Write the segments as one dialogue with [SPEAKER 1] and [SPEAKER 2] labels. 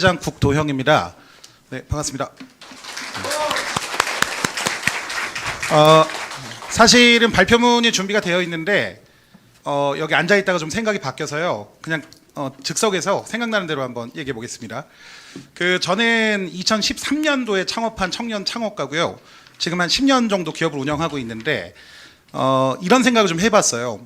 [SPEAKER 1] 장 국도형입니다. 네, 반갑습니다. 어, 사실은 발표문이 준비가 되어 있는데 어, 여기 앉아 있다가 좀 생각이 바뀌어서요. 그냥 어, 즉석에서 생각나는 대로 한번 얘기해 보겠습니다. 그 저는 2013년도에 창업한 청년 창업가고요. 지금 한 10년 정도 기업을 운영하고 있는데 어, 이런 생각을 좀 해봤어요.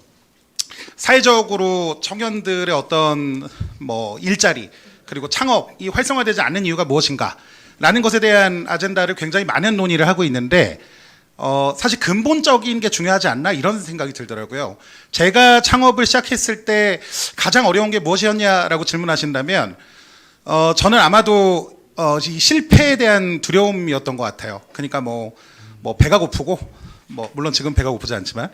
[SPEAKER 1] 사회적으로 청년들의 어떤 뭐 일자리 그리고 창업이 활성화되지 않는 이유가 무엇인가? 라는 것에 대한 아젠다를 굉장히 많은 논의를 하고 있는데 어, 사실 근본적인 게 중요하지 않나 이런 생각이 들더라고요. 제가 창업을 시작했을 때 가장 어려운 게 무엇이었냐라고 질문하신다면 어, 저는 아마도 어, 이 실패에 대한 두려움이었던 것 같아요. 그러니까 뭐, 뭐 배가 고프고 뭐 물론 지금 배가 고프지 않지만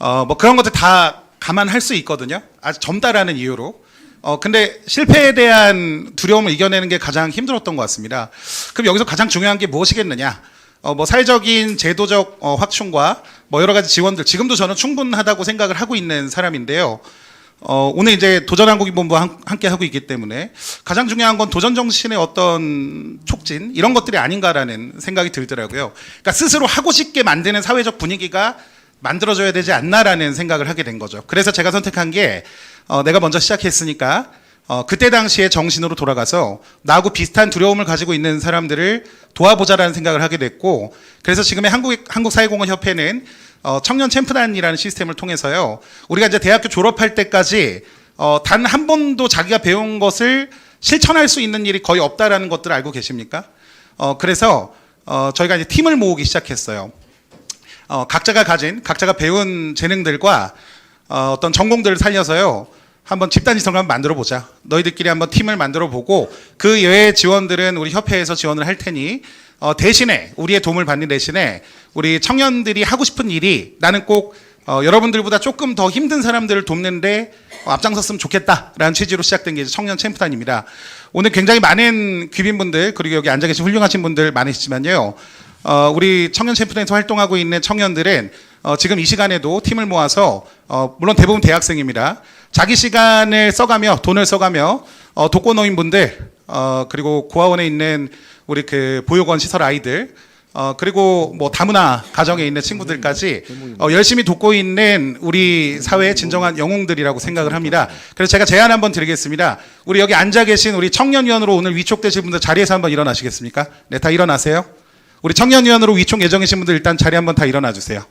[SPEAKER 1] 어, 뭐 그런 것들 다 감안할 수 있거든요. 아직 젊다라는 이유로. 어, 근데 실패에 대한 두려움을 이겨내는 게 가장 힘들었던 것 같습니다. 그럼 여기서 가장 중요한 게 무엇이겠느냐? 어, 뭐 사회적인 제도적 어, 확충과 뭐 여러 가지 지원들 지금도 저는 충분하다고 생각을 하고 있는 사람인데요. 어, 오늘 이제 도전한국인본부 와 함께 하고 있기 때문에 가장 중요한 건 도전 정신의 어떤 촉진 이런 것들이 아닌가라는 생각이 들더라고요. 그러니까 스스로 하고 싶게 만드는 사회적 분위기가 만들어져야 되지 않나라는 생각을 하게 된 거죠. 그래서 제가 선택한 게 어, 내가 먼저 시작했으니까 어, 그때 당시의 정신으로 돌아가서 나하고 비슷한 두려움을 가지고 있는 사람들을 도와보자라는 생각을 하게 됐고 그래서 지금의 한국 한국사회공헌 협회는 어, 청년 챔프단이라는 시스템을 통해서요 우리가 이제 대학교 졸업할 때까지 어, 단 한 번도 자기가 배운 것을 실천할 수 있는 일이 거의 없다라는 것들을 알고 계십니까? 어, 그래서 어, 저희가 이제 팀을 모으기 시작했어요. 어, 각자가 가진 각자가 배운 재능들과 어, 어떤 전공들을 살려서요. 한번 집단 지성을 한번 만들어 보자. 너희들끼리 한번 팀을 만들어 보고 그 외의 지원들은 우리 협회에서 지원을 할 테니 어, 대신에 우리의 도움을 받는 대신에 우리 청년들이 하고 싶은 일이 나는 꼭 어, 여러분들보다 조금 더 힘든 사람들을 돕는데 어, 앞장섰으면 좋겠다라는 취지로 시작된 게 청년 챔프단입니다. 오늘 굉장히 많은 귀빈분들 그리고 여기 앉아 계신 훌륭하신 분들 많으시지만요. 어, 우리 청년 챔프단에서 활동하고 있는 청년들은 어, 지금 이 시간에도 팀을 모아서 어, 물론 대부분 대학생입니다. 자기 시간을 써가며 돈을 써가며 어, 독거노인분들 어, 그리고 고아원에 있는 우리 그 보육원 시설 아이들 어, 그리고 뭐 다문화 가정에 있는 친구들까지 어, 열심히 돕고 있는 우리 사회의 진정한 영웅들이라고 생각을 합니다. 그래서 제가 제안 한번 드리겠습니다. 우리 여기 앉아 계신 우리 청년위원으로 오늘 위촉되실 분들 자리에서 한번 일어나시겠습니까? 네, 다 일어나세요. 우리 청년위원으로 위촉 예정이신 분들 일단 자리 한번 다 일어나 주세요.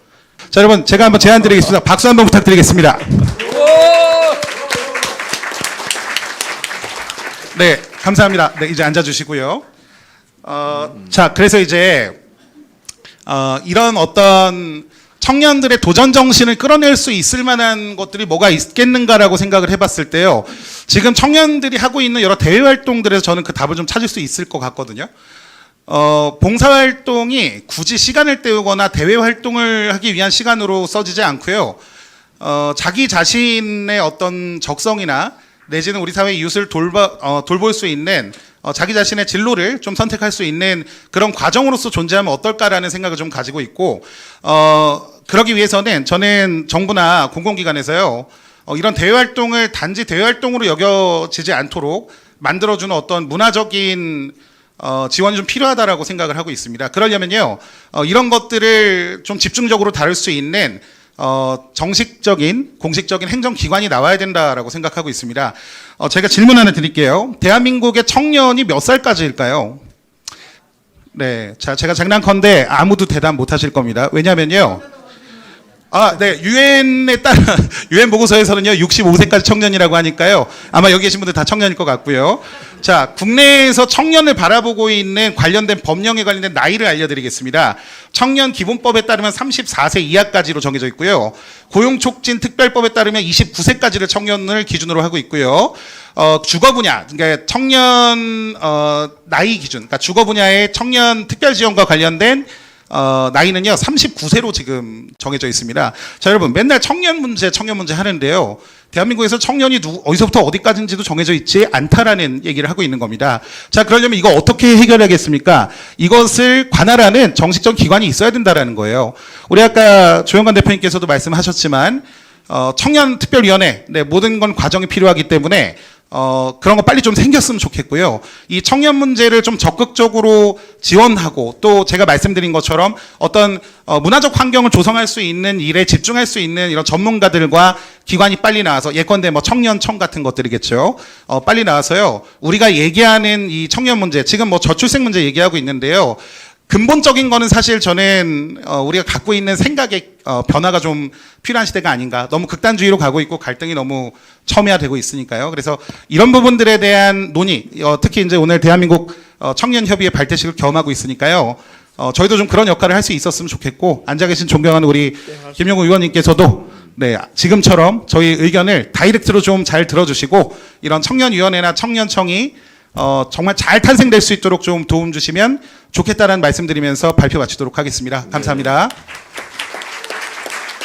[SPEAKER 1] 자, 여러분 제가 한번 제안 드리겠습니다. 박수 한번 부탁드리겠습니다. 네, 감사합니다. 네, 이제 앉아 주시고요. 어, 자, 그래서 이제 어, 이런 어떤 청년들의 도전 정신을 끌어낼 수 있을 만한 것들이 뭐가 있겠는가라고 생각을 해봤을 때요. 지금 청년들이 하고 있는 여러 대외 활동들에서 저는 그 답을 좀 찾을 수 있을 것 같거든요. 어, 봉사활동이 굳이 시간을 때우거나 대외 활동을 하기 위한 시간으로 써지지 않고요. 어, 자기 자신의 어떤 적성이나 내지는 우리 사회 이웃을 돌봐, 어, 돌볼 수 있는 어, 자기 자신의 진로를 좀 선택할 수 있는 그런 과정으로서 존재하면 어떨까라는 생각을 좀 가지고 있고 어, 그러기 위해서는 저는 정부나 공공기관에서요 어, 이런 대외 활동을 단지 대외 활동으로 여겨지지 않도록 만들어주는 어떤 문화적인 어, 지원이 좀 필요하다라고 생각을 하고 있습니다. 그러려면요, 어, 이런 것들을 좀 집중적으로 다룰 수 있는 어, 정식적인 공식적인 행정기관이 나와야 된다라고 생각하고 있습니다. 어, 제가 질문 하나 드릴게요. 대한민국의 청년이 몇 살까지일까요? 네, 자 제가 장난컨대 아무도 대답 못하실 겁니다. 왜냐면요. 아, 네. 유엔에 따라 유엔 보고서에서는요. 65세까지 청년이라고 하니까요. 아마 여기 계신 분들 다 청년일 것 같고요. 자, 국내에서 청년을 바라보고 있는 관련된 법령에 관련된 나이를 알려드리겠습니다. 청년 기본법에 따르면 34세 이하까지로 정해져 있고요. 고용촉진 특별법에 따르면 29세까지를 청년을 기준으로 하고 있고요. 어, 주거 분야, 그러니까 청년 어, 나이 기준, 그러니까 주거 분야의 청년 특별 지원과 관련된 어, 나이는요 39세로 지금 정해져 있습니다. 자 여러분 맨날 청년 문제 청년 문제 하는데요. 대한민국에서 청년이 누, 어디서부터 어디까지인지도 정해져 있지 않다라는 얘기를 하고 있는 겁니다. 자 그러려면 이거 어떻게 해결하겠습니까? 이것을 관할하는 정식적 기관이 있어야 된다라는 거예요. 우리 아까 조영관 대표님께서도 말씀하셨지만 어, 청년 특별위원회 네, 모든 건 과정이 필요하기 때문에 어, 그런 거 빨리 좀 생겼으면 좋겠고요. 이 청년 문제를 좀 적극적으로 지원하고 또 제가 말씀드린 것처럼 어떤 어, 문화적 환경을 조성할 수 있는 일에 집중할 수 있는 이런 전문가들과 기관이 빨리 나와서 예컨대 뭐 청년청 같은 것들이겠죠. 어, 빨리 나와서요. 우리가 얘기하는 이 청년 문제, 지금 뭐 저출생 문제 얘기하고 있는데요. 근본적인 거는 사실 저는 어, 우리가 갖고 있는 생각의 어, 변화가 좀 필요한 시대가 아닌가. 너무 극단주의로 가고 있고 갈등이 너무 첨예화되고 있으니까요. 그래서 이런 부분들에 대한 논의, 어, 특히 이제 오늘 대한민국 어, 청년협의회 발대식을 겸하고 있으니까요. 어, 저희도 좀 그런 역할을 할 수 있었으면 좋겠고 앉아 계신 존경하는 우리 김용우 의원님께서도 네, 지금처럼 저희 의견을 다이렉트로 좀 잘 들어주시고 이런 청년위원회나 청년청이 어, 정말 잘 탄생될 수 있도록 좀 도움 주시면 좋겠다는 말씀드리면서 발표 마치도록 하겠습니다. 감사합니다.